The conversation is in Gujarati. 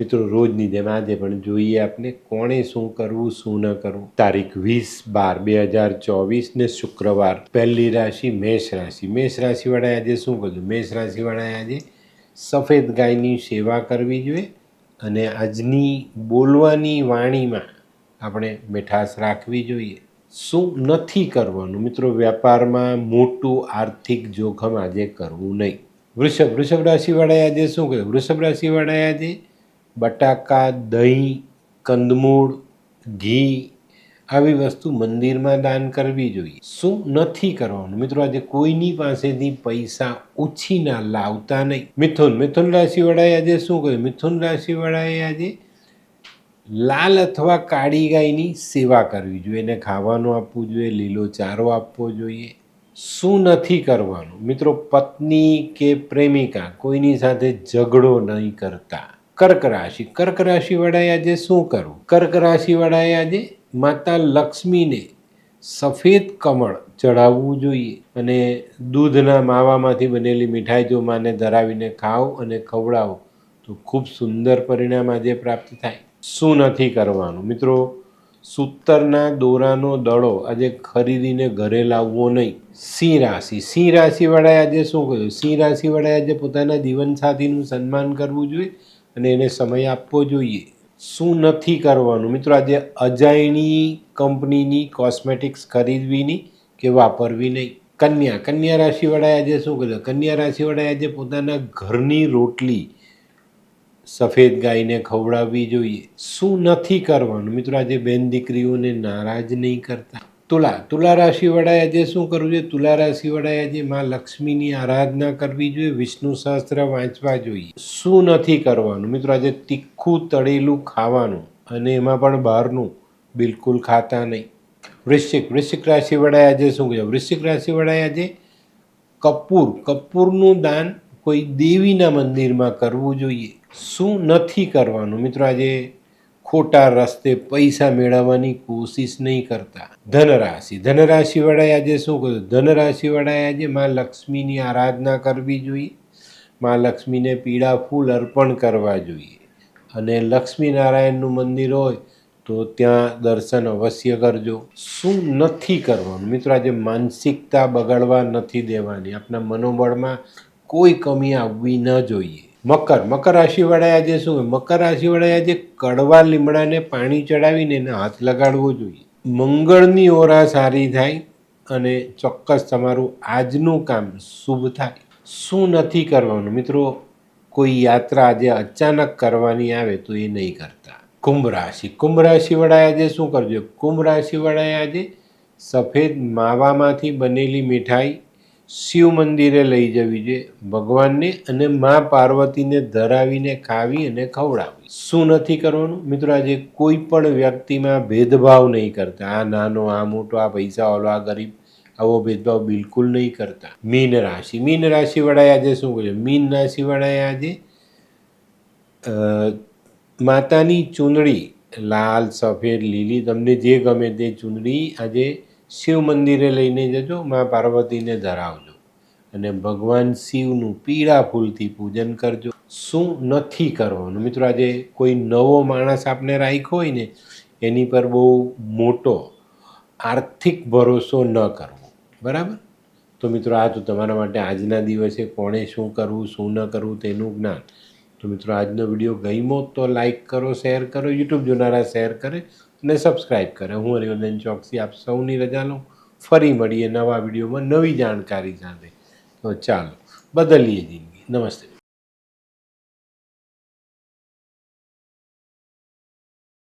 મિત્રો, રોજની જેમ આજે પણ જોઈએ આપને કોણે શું કરવું, શું ન કરવું. તારીખ વીસ બાર બે હજાર ચોવીસ ને શુક્રવાર. પહેલી રાશિ મેષ રાશિ. મેષ રાશિવાળાએ આજે શું કર્યું? મેષ રાશિવાળાએ આજે સફેદ ગાયની સેવા કરવી જોઈએ અને આજની બોલવાની વાણીમાં આપણે મીઠાશ રાખવી જોઈએ. શું નથી કરવાનું? મિત્રો, વ્યાપારમાં મોટું આર્થિક જોખમ આજે કરવું નહીં. વૃષભ. વૃષભ રાશિવાળાએ આજે શું કર્યું? વૃષભ રાશિવાળાએ આજે બટાકા, દહીં, કંદમૂળ, ઘી આવી વસ્તુ મંદિરમાં દાન કરવી જોઈએ. શું નથી કરવાનું? મિત્રો, આજે કોઈની પાસેથી પૈસા ઉછીના લાવતા નહીં. મિથુન મિથુન રાશિવાળાએ આજે શું કહ્યું મિથુન રાશિવાળાએ આજે લાલ અથવા કાળી ગાયની સેવા કરવી જોઈએ. એને ખાવાનું આપવું જોઈએ, લીલો ચારો આપવો જોઈએ. શું નથી કરવાનું? મિત્રો, પત્ની કે પ્રેમિકા કોઈની સાથે ઝઘડો નહીં કરતા. કર્ક રાશિ. કર્ક રાશિવાળાએ આજે શું કરવું? કર્ક રાશિવાળાએ આજે માતા લક્ષ્મીને સફેદ કમળ ચડાવવું જોઈએ અને દૂધના માવામાંથી બનેલી મીઠાઈ જો માને ધરાવીને ખાઓ અને ખવડાવો, તો ખૂબ સુંદર પરિણામ આજે પ્રાપ્ત થાય. શું નથી કરવાનું? મિત્રો, સૂતરના દોરાનો દડો આજે ખરીદીને ઘરે લાવવો નહીં. સિંહ રાશિ. સિંહ રાશિવાળાએ આજે શું કહ્યું સિંહ રાશિવાળાએ આજે પોતાના જીવનસાથીનું સન્માન કરવું જોઈએ અને એને સમય આપવો જોઈએ. શું નથી કરવાનું? મિત્રો, આજે અજાયણી કંપનીની કોસ્મેટિક્સ ખરીદવી નહીં કે વાપરવી નહીં? કન્યા કન્યા રાશિવાળાએ આજે શું કર્યું? કન્યા રાશિવાળાએ આજે પોતાના ઘરની રોટલી સફેદ ગાયને ખવડાવવી જોઈએ. શું નથી કરવાનું? મિત્રો, આજે બેન દીકરીઓને નારાજ નહીં કરતા. તુલા તુલા રાશિવાળાએ આજે શું કરવું જોઈએ? તુલા રાશિવાળાએ આજે માં લક્ષ્મીની આરાધના કરવી જોઈએ, વિષ્ણુ શાસ્ત્ર વાંચવા જોઈએ. શું નથી કરવાનું? મિત્રો, આજે તીખું તળેલું ખાવાનું અને એમાં પણ બહારનું બિલકુલ ખાતા નહીં. વૃશ્ચિક વૃશ્ચિક રાશિવાળાએ આજે શું કહ્યું વૃશ્ચિક રાશિવાળાએ આજે કપૂર, કપૂરનું દાન કોઈ દેવીના મંદિરમાં કરવું જોઈએ. શું નથી કરવાનું? મિત્રો, આજે ખોટા રસ્તે પૈસા મેળવવાની કોશિશ નહીં કરતા. ધનરાશિ. ધનરાશિવાળાએ આજે શું કર્યું ધનરાશિવાળાએ આજે મા લક્ષ્મીની આરાધના કરવી જોઈએ. મા લક્ષ્મીને પીળા ફૂલ અર્પણ કરવા જોઈએ. અને લક્ષ્મીનારાયણનું મંદિર હોય તો ત્યાં દર્શન અવશ્ય કરજો. શું નથી કરવાનું? મિત્રો, આજે માનસિકતા બગાડવા નથી દેવાની. આપણા મનોબળમાં કોઈ કમી આવવી ન જોઈએ. મકર. મકર રાશિવાળાએ આજે શું? મકર રાશિવાળાએ આજે કડવા લીમડાને પાણી ચડાવીને એને હાથ લગાડવો જોઈએ. મંગળની ઓરા સારી થાય અને ચોક્કસ તમારું આજનું કામ શુભ થાય. શું નથી કરવાનું? મિત્રો, કોઈ યાત્રા આજે અચાનક કરવાની આવે તો એ નહીં કરતા. કુંભ રાશિ. કુંભ રાશિવાળાએ આજે શું કરજો? કુંભ રાશિવાળાએ આજે સફેદ માવામાંથી બનેલી મીઠાઈ શિવ મંદિરે લઈ જવી જોઈએ. ભગવાનને અને મા પાર્વતીને ધરાવીને ખાવી અને ખવડાવવી. શું નથી કરવાનું? મિત્રો, આજે કોઈ પણ વ્યક્તિમાં ભેદભાવ નહીં કરતા. આ નાનો, આ મોટો, આ પૈસાવાળો, આ ગરીબ, આવો ભેદભાવ બિલકુલ નહીં કરતા. મીન રાશિ. મીન રાશિવાળાએ આજે શું કહ્યું મીન રાશિવાળાએ આજે માતાની ચૂંદડી, લાલ, સફેદ, લીલી, તમને જે ગમે તે ચૂંદડી આજે શિવ મંદિરે લઈને જજો, મા પાર્વતીને ધરાવજો. અને ભગવાન શિવનું પીળા ફૂલથી પૂજન કરજો. શું નથી કરવાનું? મિત્રો, આજે કોઈ નવો માણસ આપને રાખ્યો હોય ને, એની પર બહુ મોટો આર્થિક ભરોસો ન કરવો. બરાબર? તો મિત્રો, આ તો તમારા માટે આજના દિવસે કોણે શું કરવું, શું ન કરવું તેનું જ્ઞાન. તો મિત્રો, આજનો વીડિયો ગમ્યો તો લાઈક કરો, શેર કરો, યુટ્યુબ જોનારા શેર કરે. અને સબસ્ક્રાઈબ કરે. હું હરિવર્ધન ચોકસી આપ સૌની રજા લઉં. ફરી મળીએ નવા વિડીયોમાં નવી જાણકારી સાથે. તો ચાલો, બદલીએ જિંદગી. નમસ્તે.